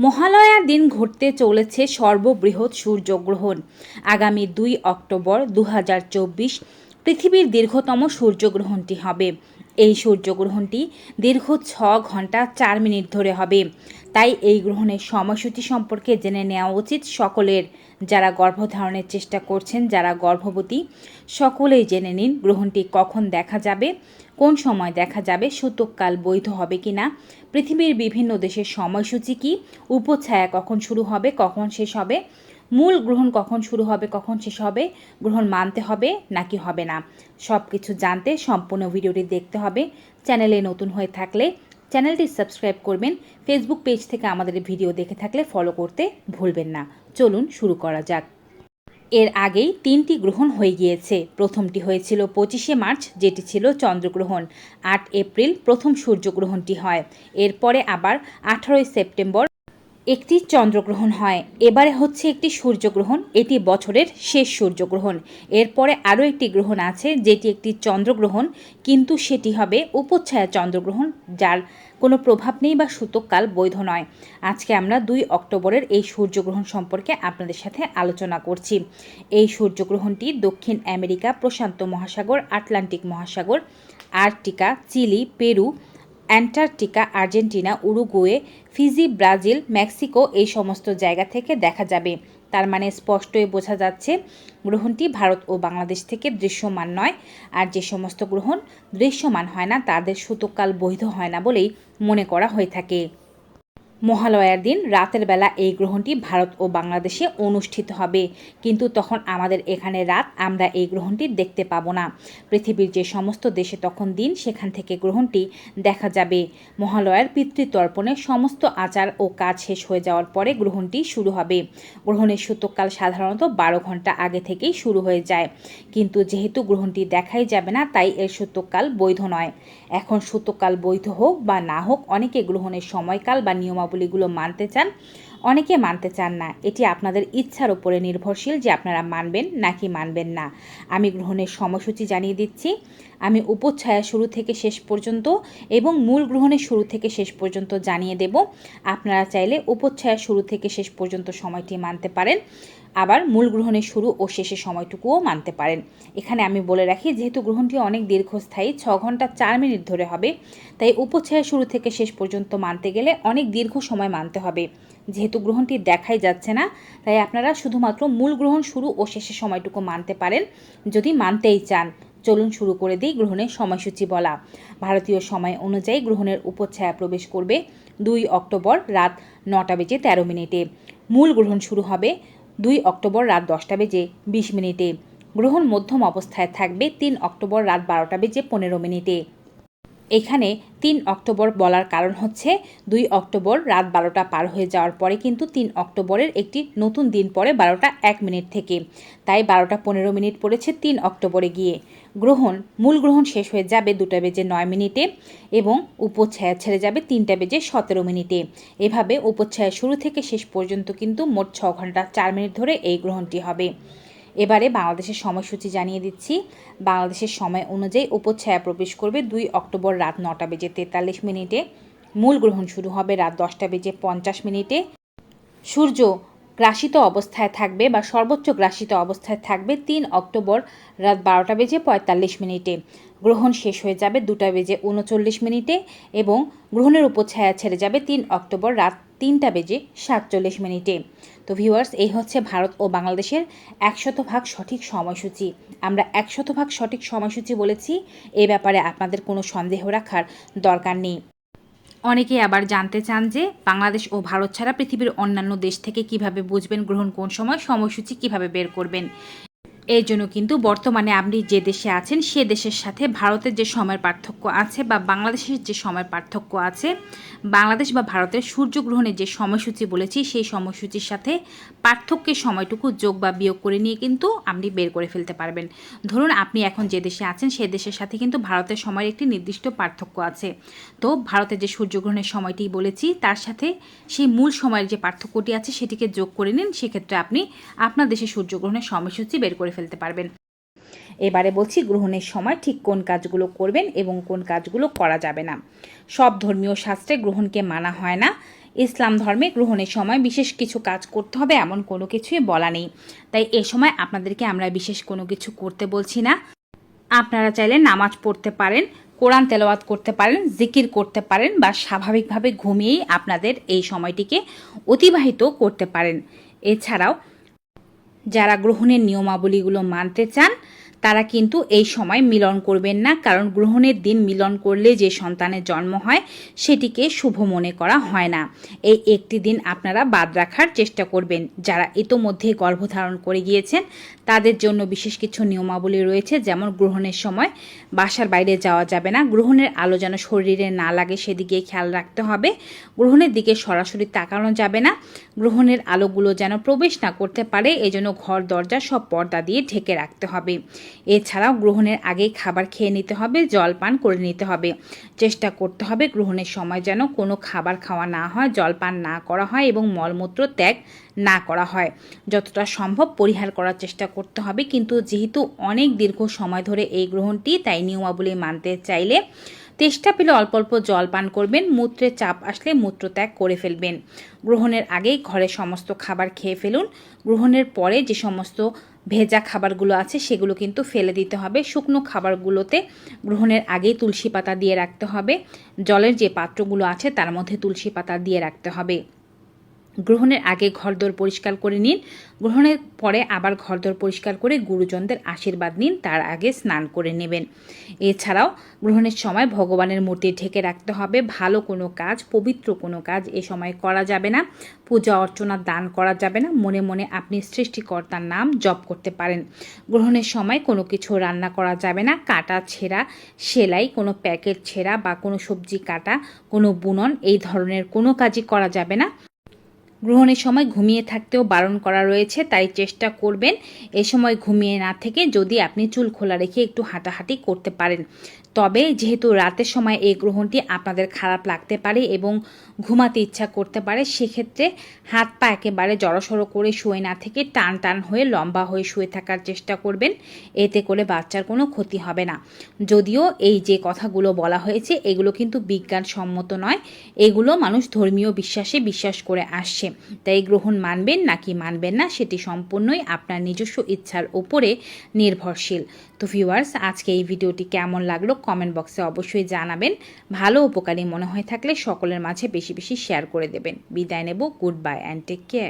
মহালয়ার দিন ঘটতে চলেছে সর্ববৃহৎ সূর্যগ্রহণ। আগামী দুই অক্টোবর দু হাজার চব্বিশ পৃথিবীর দীর্ঘতম সূর্যগ্রহণটি হবে। এই সূর্যগ্রহণটি দীর্ঘ ছ ঘণ্টা চার মিনিট ধরে হবে। তাই এই গ্রহণের সময়সূচি সম্পর্কে জেনে নেওয়া উচিত সকলের। যারা গর্ভধারণের চেষ্টা করছেন, যারা গর্ভবতী, সকলেই জেনে নিন গ্রহণটি কখন দেখা যাবে, কোন সময় দেখা যাবে, সূতককাল বৈধ হবে কি না পৃথিবীর বিভিন্ন দেশের সময়সূচি কী? উপছায়া কখন শুরু হবে? কখন শেষ হবে? মূল গ্রহণ কখন শুরু হবে? কখন শেষ হবে? গ্রহণ মানতে হবে নাকি হবে না? সব কিছু জানতে সম্পূর্ণ ভিডিওটি দেখতে হবে। চ্যানেলে নতুন হয়ে থাকলে চ্যানেলটি সাবস্ক্রাইব করবেন। ফেসবুক পেজ থেকে আমাদের ভিডিও দেখে থাকলে ফলো করতে ভুলবেন না। চলুন শুরু করা যাক। এর আগেই তিনটি গ্রহণ হয়ে গিয়েছে। প্রথমটি হয়েছিল পঁচিশে মার্চ, যেটি ছিল চন্দ্রগ্রহণ। আট এপ্রিল প্রথম সূর্যগ্রহণটি হয়। এরপরে আবার আঠারোই সেপ্টেম্বর একটি চন্দ্রগ্রহণ হয়। এবারে হচ্ছে একটি সূর্যগ্রহণ, এটি বছরের শেষ সূর্যগ্রহণ। এরপরে আরও একটি গ্রহণ আছে, যেটি একটি চন্দ্রগ্রহণ, কিন্তু সেটি হবে উপচ্ছায়া চন্দ্রগ্রহণ, যার কোনো প্রভাব নেই বা সূতককাল বৈধ নয়। আজকে আমরা দুই অক্টোবরের এই সূর্যগ্রহণ সম্পর্কে আপনাদের সাথে আলোচনা করছি। এই সূর্যগ্রহণটি দক্ষিণ আমেরিকা প্রশান্ত মহাসাগর, আটলান্টিক মহাসাগর, Arctica, Chile, Peru Antarctica, Argentina, Uruguay, Fiji, Brazil, Mexico এই সমস্ত জায়গা থেকে দেখা যাবে। তার মানে স্পষ্টই বোঝা যাচ্ছে গ্রহণটি ভারত ও বাংলাদেশ থেকে দৃশ্যমান নয়। আর যে সমস্ত গ্রহণ দৃশ্যমান হয় না, তাদের সুতকাল বৈধ হয় না বলেই মনে করা হয়ে থাকে। মহালয়ার দিন রাতের বেলা এই গ্রহণটি ভারত ও বাংলাদেশে অনুষ্ঠিত হবে। কিন্তু তখন আমাদের এখানে রাত, আমরা এই গ্রহণটি দেখতে পাবো না। পৃথিবীর যে সমস্ত দেশে তখন দিন, সেখান থেকে গ্রহণটি দেখা যাবে। মহালয়ার পিতৃতর্পণে সমস্ত আচার ও কাজ শেষ হয়ে যাওয়ার পরে গ্রহণটি শুরু হবে। গ্রহণের সূতককাল সাধারণত বারো ঘণ্টা আগে থেকেই শুরু হয়ে যায়। কিন্তু যেহেতু গ্রহণটি দেখাই যাবে না, তাই এর সূতককাল বৈধ নয়। এখন সূতককাল বৈধ হোক বা না হোক, অনেকে গ্রহণের সময়কাল বা নিয়মাবলীগুলো মানতে চান, অনেকে মানতে চান না। এটি আপনাদের ইচ্ছার উপরে নির্ভরশীল যে আপনারা মানবেন নাকি মানবেন না। আমি গ্রহণের সময়সূচি জানিয়ে দিচ্ছি। আমি উপচ্ছায়া শুরু থেকে শেষ পর্যন্ত এবং মূল গ্রহণের শুরু থেকে শেষ পর্যন্ত জানিয়ে দেব। আপনারা চাইলে উপচ্ছায়া শুরু থেকে শেষ পর্যন্ত সময়টি মানতে পারেন। আবার মূল গ্রহণের শুরু ও শেষের সময়টুকুও মানতে পারেন। এখানে আমি বলে রাখি, যেহেতু গ্রহণটি অনেক দীর্ঘস্থায়ী, ছ ঘণ্টা চার মিনিট ধরে হবে, তাই উপচ্ছায়া শুরু থেকে শেষ পর্যন্ত মানতে গেলে অনেক দীর্ঘ সময় মানতে হবে। যেহেতু গ্রহণটি দেখাই যাচ্ছে না, তাই আপনারা শুধুমাত্র মূল গ্রহণ শুরু ও শেষের সময়টুকু মানতে পারেন, যদি মানতেই চান। চলুন শুরু করে দিই গ্রহণের সময়সূচি বলা। ভারতীয় সময় অনুযায়ী গ্রহণের উপচ্ছায়া প্রবেশ করবে দুই অক্টোবর রাত নটা বেজে তেরো মিনিটে। মূল গ্রহণ শুরু হবে দুই অক্টোবর রাত দশটা বেজে বিশ মিনিটে। গ্রহণ মধ্যম অবস্থায় থাকবে তিন অক্টোবর রাত বারোটা বেজে পনেরো মিনিটে। এখানে তিন অক্টোবর বলার কারণ হচ্ছে দুই অক্টোবর রাত বারোটা পার হয়ে যাওয়ার পরে কিন্তু তিন অক্টোবরের একটি নতুন দিন পরে বারোটা এক মিনিট থেকে। তাই বারোটা পনেরো মিনিট পড়েছে তিন অক্টোবরে গিয়ে। গ্রহণ, মূল গ্রহণ শেষ হয়ে যাবে দুটা বেজে নয় মিনিটে এবং উপচ্ছায়া ছেড়ে যাবে তিনটা বেজে সতেরো মিনিটে। এভাবে উপচ্ছায়া শুরু থেকে শেষ পর্যন্ত কিন্তু মোট ছ ঘণ্টা চার মিনিট ধরে এই গ্রহণটি হবে। এবারে বাংলাদেশের সময়সূচি জানিয়ে দিচ্ছি। বাংলাদেশের সময় অনুযায়ী উপচ্ছায়া প্রবেশ করবে দুই অক্টোবর রাত নটা বেজে তেতাল্লিশ মিনিটে। মূল গ্রহণ শুরু হবে রাত দশটা বেজে পঞ্চাশ মিনিটে। সূর্য গ্রাসিত অবস্থায় থাকবে বা সর্বোচ্চ গ্রাসিত অবস্থায় থাকবে তিন অক্টোবর রাত বারোটা বেজে পঁয়তাল্লিশ মিনিটে। গ্রহণ শেষ হয়ে যাবে দুটা বেজে উনচল্লিশ মিনিটে এবং গ্রহণের উপছায়া ছেড়ে যাবে তিন অক্টোবর রাত তিনটা বেজে সাতচল্লিশ মিনিটে। তো ভিউয়ার্স, এই হচ্ছে ভারত ও বাংলাদেশের একশত ভাগ সঠিক সময়সূচি। আমরা একশত ভাগ সঠিক সময়সূচি বলেছি, এ ব্যাপারে আপনাদের কোনো সন্দেহ রাখার দরকার নেই। অনেকে আবার জানতে চান যে বাংলাদেশ ও ভারত ছাড়া পৃথিবীর অন্যান্য দেশ থেকে কীভাবে বুঝবেন, গ্রহণ কোন সময়, সময়সূচি কীভাবে বের করবেন। এর জন্য কিন্তু বর্তমানে আপনি যে দেশে আছেন, সে দেশের সাথে ভারতের যে সময়ের পার্থক্য আছে বা বাংলাদেশের যে সময়ের পার্থক্য আছে, বাংলাদেশ বা ভারতের সূর্যগ্রহণের যে সময়সূচি বলেছি, সেই সময়সূচির সাথে পার্থক্যের সময়টুকু যোগ বা বিয়োগ করে নিয়ে কিন্তু আপনি বের করে ফেলতে পারবেন। ধরুন, আপনি এখন যে দেশে আছেন, সে দেশের সাথে কিন্তু ভারতের সময়ের একটি নির্দিষ্ট পার্থক্য আছে। তো ভারতের যে সূর্যগ্রহণের সময়টি বলেছি, তার সাথে সেই মূল সময়ের যে পার্থক্যটি আছে, সেটিকে যোগ করে নিন। সেক্ষেত্রে আপনি আপনার দেশের সূর্যগ্রহণের সময়সূচি বের করে ফেলতে পারবেন। এবারে বলছি গ্রহণের সময় ঠিক কোন কাজগুলো করবেন এবং কোন কাজগুলো করা যাবে না। সব ধর্মীয় শাস্ত্রে গ্রহণকে মানা হয় না। ইসলাম ধর্মে গ্রহণের সময় বিশেষ কিছু কাজ করতে হবে এমন কোনো কিছুই বলা নেই। তাই এ সময় আপনাদেরকে আমরা বিশেষ কোনো কিছু করতে বলছি না। আপনারা চাইলে নামাজ পড়তে পারেন, কোরআন তেলাওয়াত করতে পারেন, জিকির করতে পারেন বা স্বাভাবিকভাবে ঘুমিয়েই আপনাদের এই সময়টিকে অতিবাহিত করতে পারেন। এছাড়াও যারা গ্রহণের নিয়মাবলীগুলো মানতে চান তারা কিন্তু এই সময় মিলন করবেন না, কারণ গ্রহণের দিন মিলন করলে যে সন্তানের জন্ম হয়, সেটিকে শুভ মনে করা হয় না। এই একটি দিন আপনারা বাদ রাখার চেষ্টা করবেন। যারা ইতোমধ্যে গর্ভধারণ করে গিয়েছেন, তাদের জন্য বিশেষ কিছু নিয়মাবলী রয়েছে, যেমন গ্রহণের সময় বাসার বাইরে যাওয়া যাবে না, গ্রহণের আলো যেন শরীরে না লাগে সেদিকে খেয়াল রাখতে হবে, গ্রহণের দিকে সরাসরি তাকানো যাবে না, গ্রহণের আলোগুলো যেন প্রবেশ না করতে পারে, এজন্য ঘর, দরজা সব পর্দা দিয়ে ঢেকে রাখতে হবে। এছাড়াও গ্রহণের আগেই খাবার খেয়ে নিতে হবে জল পান করে নিতে হবে। চেষ্টা করতে হবে গ্রহণের সময় যেন কোনো খাবার খাওয়া না হয় জল পান না করা হয় এবং মলমূত্র ত্যাগ না করা হয়। যতটা সম্ভব পরিহার করার চেষ্টা করতে হবে, কিন্তু যেহেতু অনেক দীর্ঘ সময় ধরে এই গ্রহণটি তাই নিয়মাবলী মানতে চাইলে তেষ্টা পেলে অল্প অল্প জল পান করবেন, মূত্রে চাপ আসলে মূত্রত্যাগ করে ফেলবেন। গ্রহণের আগেই ঘরে সমস্ত খাবার খেয়ে ফেলুন। গ্রহণের পরে যে সমস্ত ভেজা খাবারগুলো আছে সেগুলো কিন্তু ফেলে দিতে হবে। শুকনো খাবারগুলোতে গ্রহণের আগেই তুলসী পাতা দিয়ে রাখতে হবে। জলের যে পাত্রগুলো আছে তার মধ্যে তুলসী পাতা দিয়ে রাখতে হবে। গ্রহণের আগে ঘরদোর পরিষ্কার করে নিন। গ্রহণের পরে আবার ঘরদোর পরিষ্কার করে গুরুজনদের আশীর্বাদ নিন, তার আগে স্নান করে নেবেন। এছাড়াও গ্রহণের সময় ভগবানের মূর্তি ঢেকে রাখতে হবে। ভালো কোনো কাজ, পবিত্র কোনো কাজ এ সময় করা যাবে না। পূজা অর্চনা দান করা যাবে না। মনে মনে আপনি সৃষ্টিকর্তার নাম জপ করতে পারেন। গ্রহণের সময় কোনো কিছু রান্না করা যাবে না। কাটা, ছেঁড়া, সেলাই, কোনো প্যাকেট ছেঁড়া বা কোনো সবজি কাটা, কোনো বুনন, এই ধরনের কোনো কাজই করা যাবে না। গ্রহণের সময় ঘুমিয়ে থাকতেও বারণ করা রয়েছে, তাই চেষ্টা করবেন এ সময় ঘুমিয়ে না থেকে যদি আপনি চুল খোলা রেখে একটু হাঁটাহাঁটি করতে পারেন। তবে যেহেতু রাতের সময় এই গ্রহণটি আপনাদের খারাপ লাগতে পারে এবং ঘুমাতে ইচ্ছা করতে পারে, সেক্ষেত্রে হাত পা একেবারে জড়সড়ো করে শুয়ে না থেকে টান টান হয়ে লম্বা হয়ে শুয়ে থাকার চেষ্টা করবেন। এতে করে বাচ্চার কোনো ক্ষতি হবে না। যদিও এই যে কথাগুলো বলা হয়েছে, এগুলো কিন্তু বিজ্ঞানসম্মত নয়। এগুলো মানুষ ধর্মীয় বিশ্বাসে বিশ্বাস করে আসছে। তাই গ্রহণ মানবেন নাকি মানবেন না, সেটি সম্পূর্ণই আপনার নিজস্ব ইচ্ছার উপরে নির্ভরশীল। তো ভিউয়ার্স আজকে এই ভিডিওটি কেমন লাগল কমেন্ট বক্সে অবশ্যই জানাবেন। ভালো উপকারী মনে হয়ে থাকলে সকলের মাঝে বেশি বেশি শেয়ার করে দেবেন। বিদায় নেব, good bye, and take care.